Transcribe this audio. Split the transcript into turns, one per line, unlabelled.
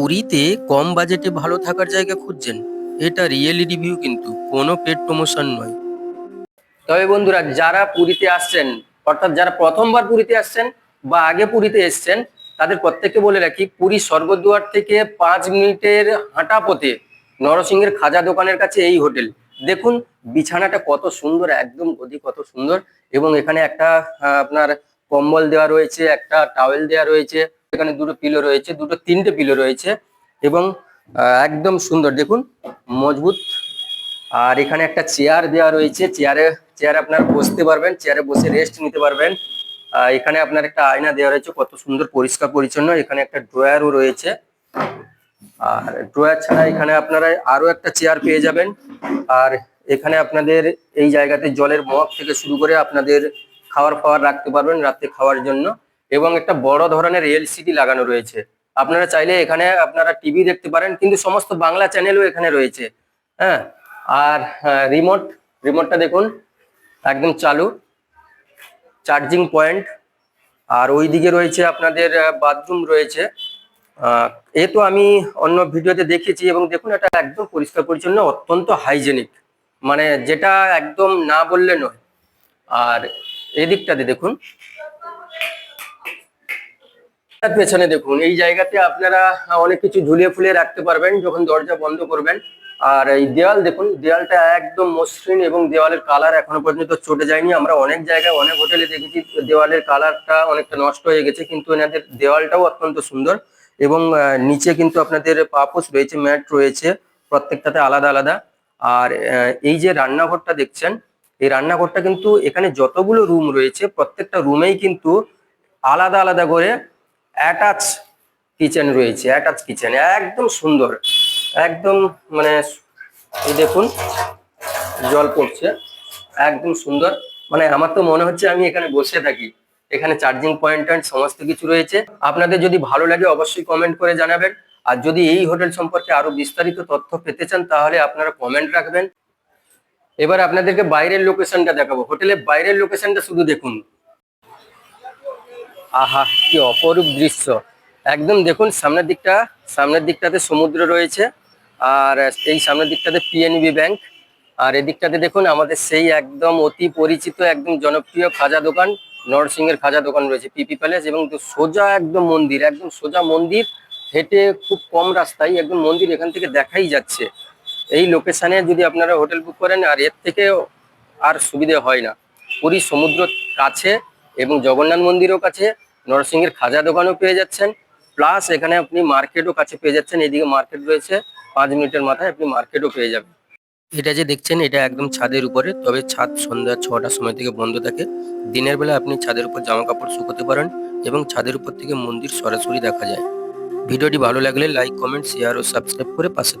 পুরীতে কম বাজেটে ভালো থাকার জায়গা খুঁজছেন, এটা রিয়েলি রিভিউ কিন্তু, কোনো পেড প্রমোশন নয়। তবে বন্ধুরা, যারা পুরীতে আসছেন, অর্থাৎ যারা প্রথমবার পুরীতে আসছেন বা আগে পুরীতে এসছেন, তাদের প্রত্যেককে বলে রাখি, পুরী স্বর্গদুয়ার থেকে পাঁচ মিনিটের হাঁটা পথে নরসিংহের খাজা দোকানের কাছে এই হোটেল। দেখুন, বিছানাটা কত সুন্দর, একদম গদি কত সুন্দর, এবং এখানে একটা আপনার কম্বল দেওয়া রয়েছে, একটা টাওয়েল দেওয়া রয়েছে এখানে দুটো পিলো রয়েছে, দুটো তিনটে পিলো রয়েছে এবং একদম সুন্দর। দেখুন, মজবুত। আর এখানে একটা চেয়ার দেওয়া রয়েছে। চেয়ারে চেয়ারে আপনার বসতে পারবেন চেয়ারে বসে রেস্ট নিতে পারবেন। এখানে আপনার একটা আয়না দেওয়া রয়েছে, কত সুন্দর, পরিষ্কার, পরিচ্ছন্ন। এখানে একটা ড্রয়ারও রয়েছে। আর ড্রয়ার ছাড়া এখানে আপনারা আরও একটা চেয়ার পেয়ে যাবেন। আর এখানে আপনাদের এই জায়গাতে জলের মগ থেকে শুরু করে আপনাদের খাবার ফাওয়ার রাখতে পারবেন রাত্রে খাওয়ার জন্য। এবং একটা বড় ধরনের এলসিডি লাগানো রয়েছে। আপনারা চাইলে এখানে আপনারা টিভি দেখতে পারেন, কিন্তু সমস্ত বাংলা চ্যানেলও এখানে রয়েছে। হ্যাঁ আর রিমোট রিমোটটা দেখুন, একদম চালু। চার্জিং পয়েন্ট আর ওই দিকে রয়েছে আপনাদের বাথরুম রয়েছে। এ তো আমি অন্য ভিডিওতে দেখেছি এবং দেখুন এটা একদম পরিষ্কার পরিচ্ছন্ন, অত্যন্ত হাইজেনিক মানে যেটা একদম না বললে নয়। আর এদিকটাতে দেখুন পেছনে দেখুন, এই জায়গাতে আপনারা অনেক কিছু ঝুলিয়ে ফুলিয়ে রাখতে পারবেন যখন দরজা বন্ধ করবেন। আর এই দেওয়াল দেখুন দেওয়ালটা একদম মসৃণ এবং দেওয়ালের কালার এখনও পর্যন্ত চটে যায়নি। আমরা অনেক জায়গায়, অনেক হোটেলে দেখেছি দেওয়ালের কালারটা অনেকটা নষ্ট হয়ে গেছে, কিন্তু এনাদের দেওয়ালটাও অত্যন্ত সুন্দর এবং নিচে কিন্তু আপনাদের পাপোস রয়েছে, ম্যাট রয়েছে, প্রত্যেকটাতে আলাদা আলাদা। আর এই যে রান্নাঘরটা দেখছেন, এই রান্নাঘরটা কিন্তু এখানে যতগুলো রুম রয়েছে, প্রত্যেকটা রুমেই কিন্তু আলাদা আলাদা করে অ্যাটাচ কিচেন রয়েছে অ্যাটাচ কিচেন একদম সুন্দর, একদম মানে এই দেখুন, জল পড়ছে, একদম সুন্দর। মানে আমার তো মনে হচ্ছে আমি এখানে বসে থাকি, এখানে চার্জিং পয়েন্ট টয়েন্ট সমস্ত কিছু রয়েছে। আপনাদের যদি ভালো লাগে অবশ্যই কমেন্ট করে জানাবেন। আর যদি এই হোটেল সম্পর্কে আরও বিস্তারিত তথ্য পেতে চান, তাহলে আপনারা কমেন্ট রাখবেন। এবার আপনাদেরকে বাইরের লোকেশনটা দেখাবো। হোটেলের বাইরের লোকেশনটা শুধু দেখুন। আহা, কি অপরূপ দৃশ্য। একদম দেখুন, সামনের দিকটা, সামনের দিকটাতে সমুদ্র রয়েছে, আর এই সামনের দিকটাতে পিএনবি ব্যাংক আর এদিকটাতে দেখুন, আমাদের সেই একদম অতি পরিচিত, একদম জনপ্রিয় খাজা দোকান, নরসিংহের খাজা দোকান রয়েছে পিপি প্যালেস এবং সোজা একদম মন্দির, একদম সোজা মন্দির, হেঁটে খুব কম রাস্তায় একদম মন্দির এখান থেকে দেখাই যাচ্ছে। এই লোকেশানে যদি আপনারা হোটেল বুক করেন, আর এর থেকে আর সুবিধে হয় না। পুরী সমুদ্র কাছে এবং জগন্নাথ মন্দিরও কাছে নরসিংহের খাজা দোকানও পেয়ে যাচ্ছেন। প্লাস এখানে আপনি মার্কেটও কাছে পেয়ে যাচ্ছেন, এদিকে মার্কেট রয়েছে, পাঁচ মিনিটের মাথায় আপনি মার্কেটও পেয়ে যাবেন। এটা যে দেখছেন, এটা একদম ছাদের উপরে, তবে ছাদ সন্ধ্যা ছটার সময় থেকে বন্ধ থাকে। দিনের বেলা আপনি ছাদের উপর জামা কাপড় শুকোতে পারেন এবং ছাদের উপর থেকে মন্দির সরাসরি দেখা যায়। ভিডিওটি ভালো লাগলে লাইক, কমেন্ট শেয়ার ও সাবস্ক্রাইব করে পাশে থাকবেন